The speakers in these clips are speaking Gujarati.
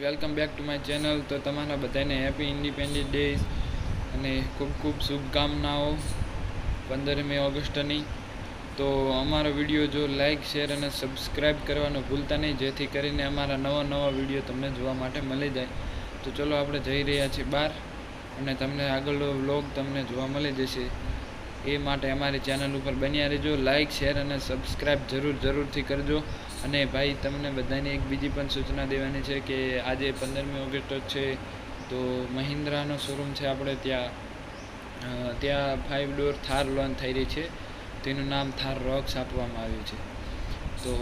Welcome back to my channel તો તમારા બધાને હેપી ઇન્ડિપેન્ડન્સ ડે અને ખૂબ ખૂબ શુભકામનાઓ પંદરમી ઓગસ્ટની. તો અમારો વીડિયો જો લાઈક શેર અને સબસ્ક્રાઈબ કરવાનું ભૂલતા નહીં, જેથી કરીને અમારા નવા નવા વીડિયો તમને જોવા માટે મળી જાય. તો ચલો આપણે જઈ રહ્યા છીએ બહાર અને તમને આગળનો વ્લોગ તમને જોવા મળી જશે. એ માટે અમારી ચેનલ ઉપર બન્યા રહેજો. લાઇક શેર અને સબસ્ક્રાઈબ જરૂર, જરૂરથી કરજો. અને ભાઈ, તમને બધાને એક બીજી પણ સૂચના દેવાની છે કે આજે પંદરમી ઓગસ્ટ છે. તો મહિન્દ્રાનો શોરૂમ છે આપણે ત્યાં. ત્યાં ફાઇવ ડોર થાર લોન થઈ રહી છે. તેનું નામ થાર રોક્સ આપવામાં આવ્યું છે. તો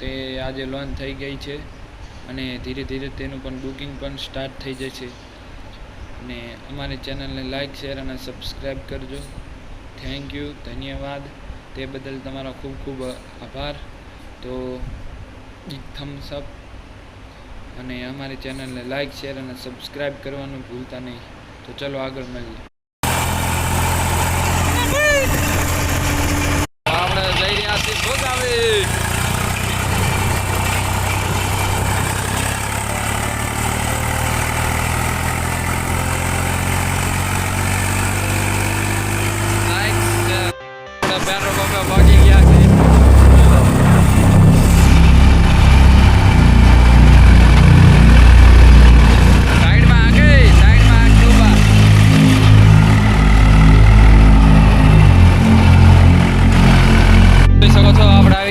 તે આજે લોન થઈ ગઈ છે. અને ધીરે ધીરે તેનું પણ બુકિંગ પણ સ્ટાર્ટ થઈ જશે. અને અમારી ચેનલને લાઇક શેર અને સબસ્ક્રાઈબ કરજો. થેન્ક યુ ધન્યવાદ. તે બદલ તમારો ખૂબ ખૂબ આભાર. તો બિગ થમ્સ અપ અને અમારી ચેનલને લાઇક શેર અને સબસ્ક્રાઈબ કરવાનું ભૂલતા નહીં. તો ચલો આગળ મળીએ. આપણે જઈ રહ્યા છીએ ભોગાવી આપણે પેટ્રોલ પંપે પહોંચી ગયા છે શકો છો આપણે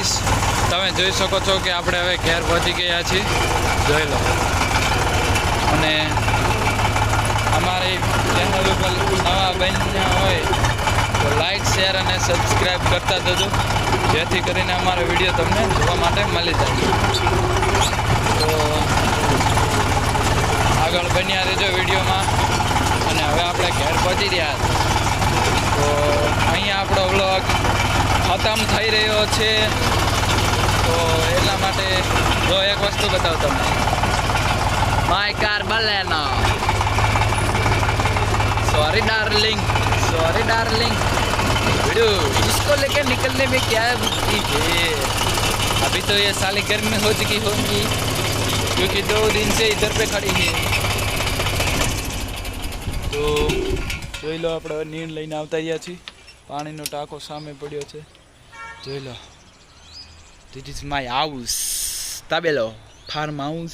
ગાઈસ તમે જોઈ શકો છો કે આપણે હવે ઘેર પહોંચી ગયા છીએ. જોઈ લો. અને અમારી ચેનલ ઉપર નવા બન્યા હોય તો લાઈક શેર અને સબસ્ક્રાઈબ કરતા જજો. જેથી કરીને અમારો વીડિયો તમને જોવા માટે મળી જાય. ખતમ થઈ રહ્યો છે તો એટલા માટે જો એક વસ્તુ બતાવું તમને my car Baleno sorry darling sorry darling video इसको लेकर निकलने में क्या बुद्धि है अभी तो ये साली गर्मी हो चुकी होगी क्योंकि दो दिन से इधर पे खड़ी है તો જોઈ લો આપણે નીણ લઈને આવતા રહ્યા છીએ પાણીનો ટાંકો સામે પડ્યો છે જોઈ લો ધીટ ઇઝ માય હાઉસ તાબેલો ફાર્મ હાઉસ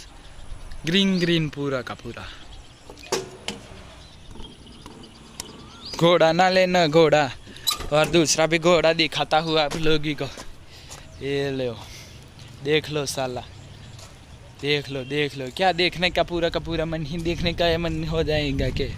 ग्रीन ग्रीन पूरा का पूरा घोड़ा ना लेना घोड़ा और दूसरा भी घोड़ा दिखाता हुआ आप लोगी को ये लो देख लो साला देख लो देख लो क्या देखने का पूरा का पूरा मन ही देखने का मन हो जाएगा के